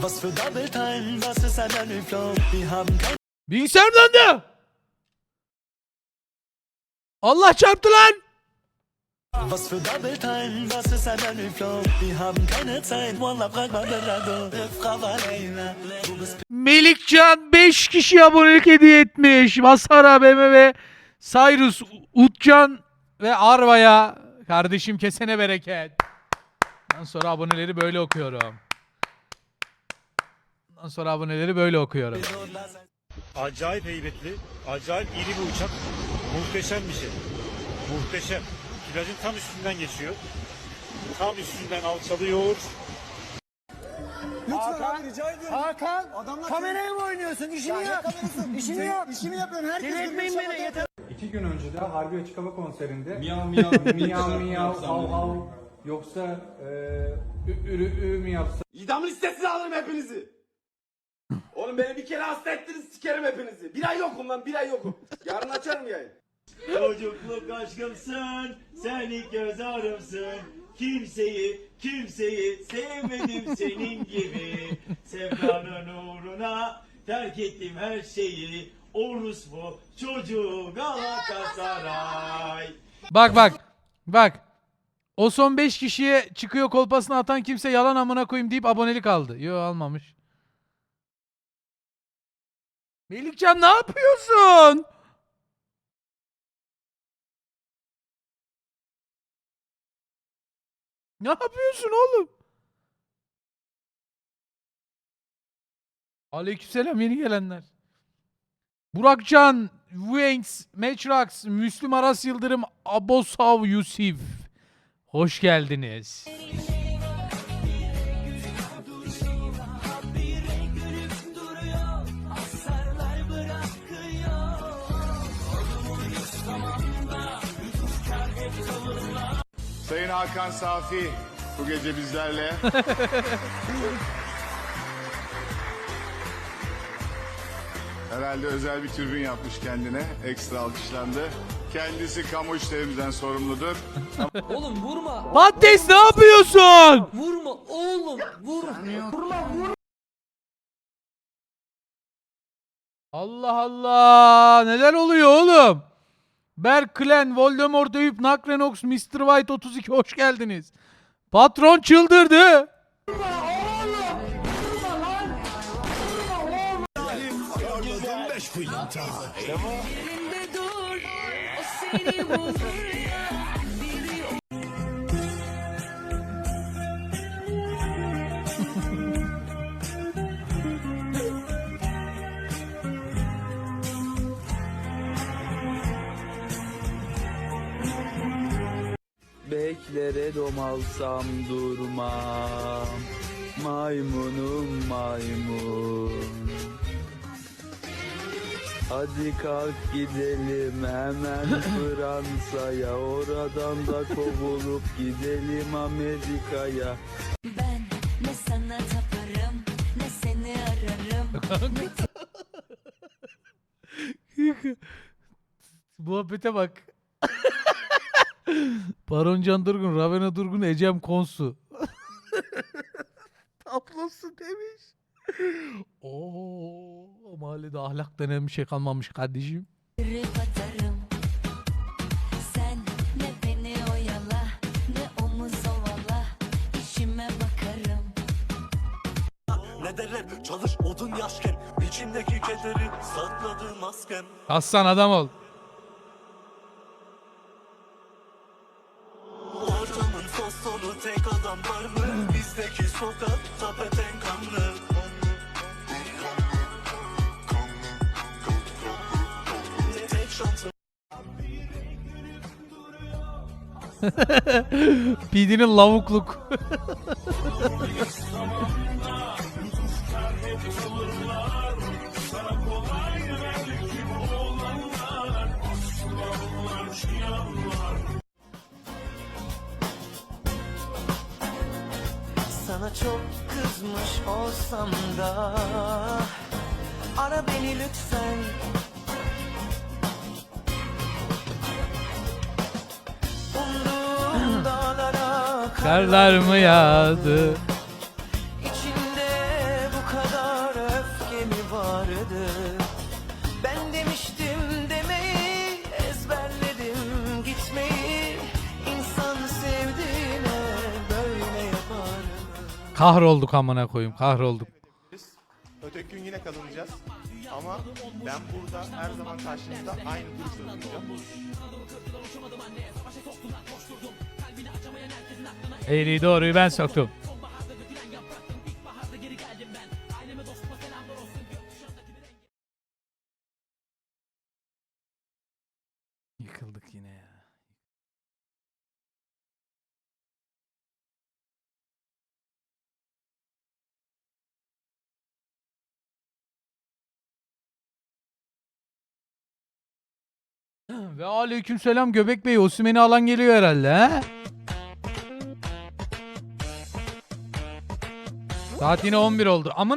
Was für Double Time, was ist ein Flow? Wir haben kein Bilgisayarım döndü. Allah çarptı lan. Was für Double Time, was ist ein Flow? Wir haben keine Zeit, Valena. Du bist Melikcan 5 kişi abonelik hediye etmiş. Masara, BMW, Cyrus, Utcan ve Arva'ya. Kardeşim kesene bereket. Ondan sonra aboneleri böyle okuyorum. Ondan sonra aboneleri böyle okuyorum. Acayip heybetli, acayip iri bir uçak. Muhteşem bir şey. Muhteşem. Plajın tam üstünden geçiyor. Tam üstünden alçalıyor. Hakan, rica ediyorum. Hakan, Adamlar kameraya mı oynuyorsun? İşini yap. İşini yap. İşini yapıyorsun. Herkes Delirtmeyin beni yeter. İki gün önce de Harbi Açık Hava konserinde miyav miyav miyav miyav hav hav yoksa e, ü ürü ü mü yapsa İdam listesine alırım hepinizi. Oğlum beni bir kere hasta ettiniz sikerim hepinizi. Bir ay yokum lan bir ay yokum. Yarın açarım yayın. Çocukluk aşkımsın, sen ilk göz ağrımsın. Kimseyi, kimseyi sevmedim senin gibi. Sevdanın uğruna terk ettim her şeyi. Orus bu çocuğu Galatasaray. Bak bak. Bak. O son 5 kişiye çıkıyor kolpasını atan kimse yalan amına koyayım deyip abonelik aldı. Yo almamış. Melikcan ne yapıyorsun? Ne yapıyorsun oğlum? Aleykümselam yeni gelenler. Burakcan, Wings, Matrax, Müslüm Aras Yıldırım, Abosav Yusuf. Hoş geldiniz. Sayın Hakan Safi bu gece bizlerle. Herhalde özel bir türbün yapmış kendine. Ekstra alkışlandı. Kendisi kamu işlerimizden sorumludur. Oğlum vurma. Patates ne yapıyorsun? Vurma oğlum. Vur. Allah Allah. Neler oluyor oğlum? Berk Klen, Voldemort Eyüp, Nakrenox, Mr. White 32 hoş geldiniz. Patron çıldırdı. Beklere domalsam durmam. Maymunum maymun. Hadi kalk gidelim hemen Fransa'ya Oradan da kovulup gidelim Amerika'ya Ben ne sana taparım ne seni ararım. Muhabbete bak. Baron Can Durgun, Ravena Durgun, Ecem Konsu. Tablosu demiş. Oo, mahallede ahlak denen bir şey kalmamış kardeşim. Rip atarım. Sen ne beni oyala ne omuz ovala. İşime bakarım. Ne derler çalış odun yaşken İçimdeki kederi sakladım maskem Aslan adam ol. Ortamın sonu tek adam var mı? Bizdeki sokak tapeten kanlı Tek şansım PD'nin lavukluk. Sana çok kızmış olsam da Ara beni lütfen. Umduğum dağlara Karlar mı yağdı? Kahrolduk amına koyayım. Kahrolduk. Öteki gün yine kazanacağız. Ama ben burada her zaman karşınızda aynı duruşla duracağım. Eğriyi doğruyu ben soktum. Ve aleykümselam Göbek Bey. Osimhen'i alan geliyor herhalde he? Saat yine 11 oldu. Amın